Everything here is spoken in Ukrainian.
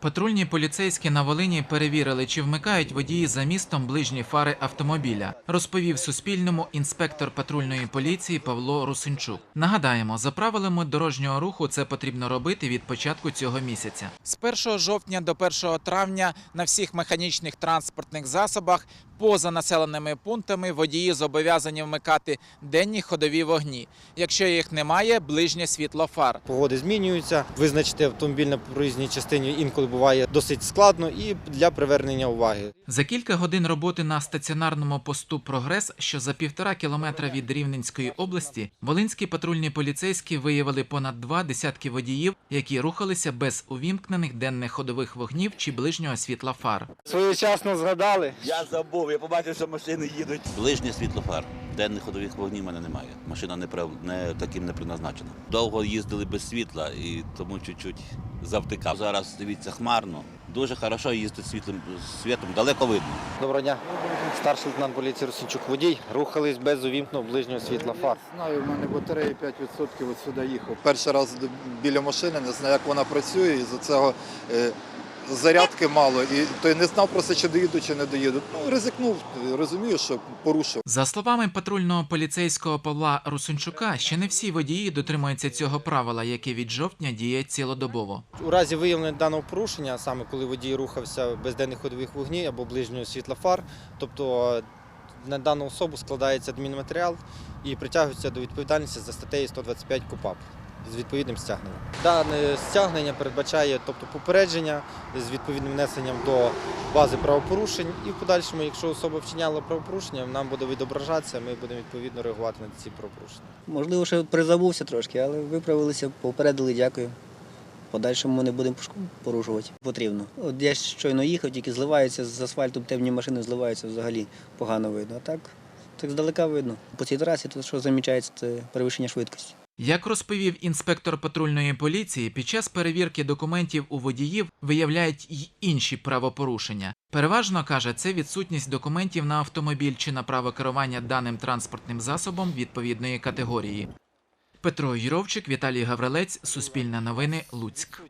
Патрульні поліцейські на Волині перевірили, чи вмикають водії за містом ближні фари автомобіля, розповів Суспільному інспектор патрульної поліції Павло Русинчук. Нагадаємо, за правилами дорожнього руху це потрібно робити від початку цього місяця. З 1 жовтня до 1 травня на всіх механічних транспортних засобах поза населеними пунктами водії зобов'язані вмикати денні ходові вогні. Якщо їх немає, ближнє світло фар. Погоди змінюються. Визначити автомобіль на проїзній частині інколи буває досить складно і для привернення уваги. За кілька годин роботи на стаціонарному посту Прогрес, що за півтора кілометра від Рівненської області, волинські патрульні поліцейські виявили понад два десятки водіїв, які рухалися без увімкнених денних ходових вогнів чи ближнього світла фар. Своєчасно згадали. Я забув, я побачив, що машини їдуть. Ближній світлофар. Денних ходових вогнів в мене немає. Машина не, не таким не призначена. Довго їздили без світла і тому чуть-чуть завтикав. Зараз дивіться хмарно. Дуже хорошо їздить світлим світом, далеко видно. Доброго дня. Старший лейтенант поліції Росінчук водій. Рухались без увімкненого ближнього світла фар. Знаю, в мене батарея 5% от сюди їхав. перший раз біля машини, не знаю, як вона працює, і за цього е, зарядки мало. І то й не знав просто, чи доїду, чи не доїду. Ну, ризикнув, розумію, що порушив. За словами патрульного поліцейського Павла Русунчука, ще не всі водії дотримуються цього правила, яке від жовтня діє цілодобово. У разі виявлення даного порушення, саме коли водій рухався без денних ходових вогнів або ближнього світла фар, тобто е, на дану особу складається адмінматеріал і притягується до відповідальності за статтею 125 КУПАП з відповідним стягненням. Дане стягнення передбачає тобто, попередження з відповідним внесенням до бази правопорушень, і в подальшому, якщо особа вчиняла правопорушення, нам буде відображатися, ми будемо відповідно реагувати на ці правопорушення. Можливо, ще призабувся трошки, але виправилися, попередили, дякую. Подальшому ми не будемо порушувати. Потрібно. От я щойно їхав, тільки зливаються з асфальтом, темні машини зливаються взагалі погано видно. А так, так здалека видно. По цій трасі тут що замічається, це перевищення швидкості. Як розповів інспектор патрульної поліції, під час перевірки документів у водіїв виявляють й інші правопорушення. Переважно каже, це відсутність документів на автомобіль чи на право керування даним транспортним засобом відповідної категорії. Петро Юровчик, Віталій Гаврилець, Суспільне новини, Луцьк.